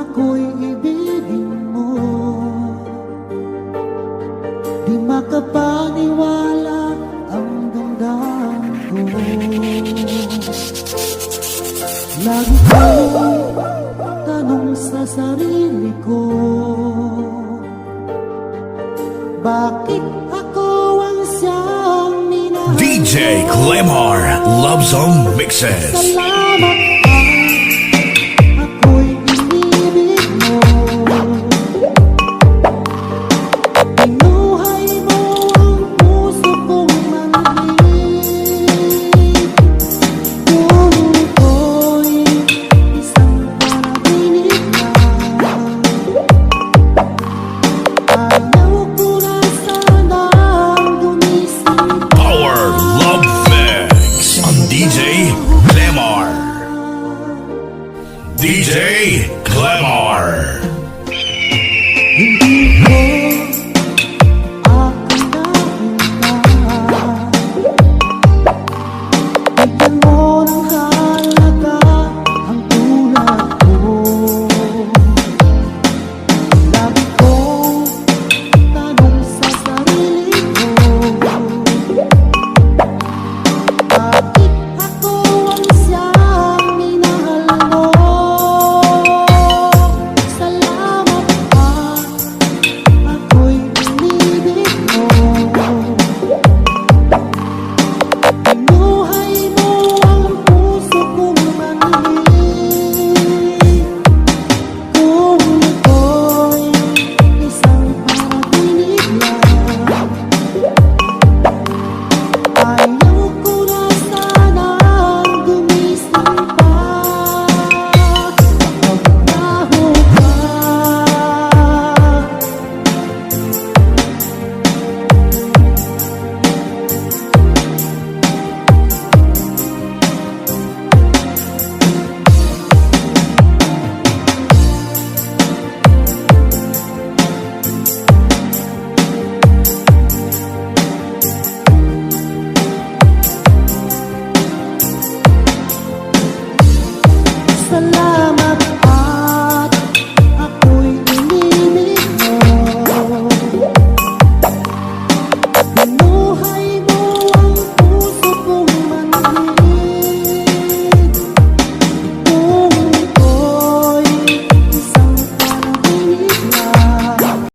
ako'y ibigin mo. Di makapaniwala ang damdam ko. Lagi kong tanong sa sarili ko Bakit ako ang siyang minahal? DJ Clemar Love Zone Mixes. Salamat. Lemar. the love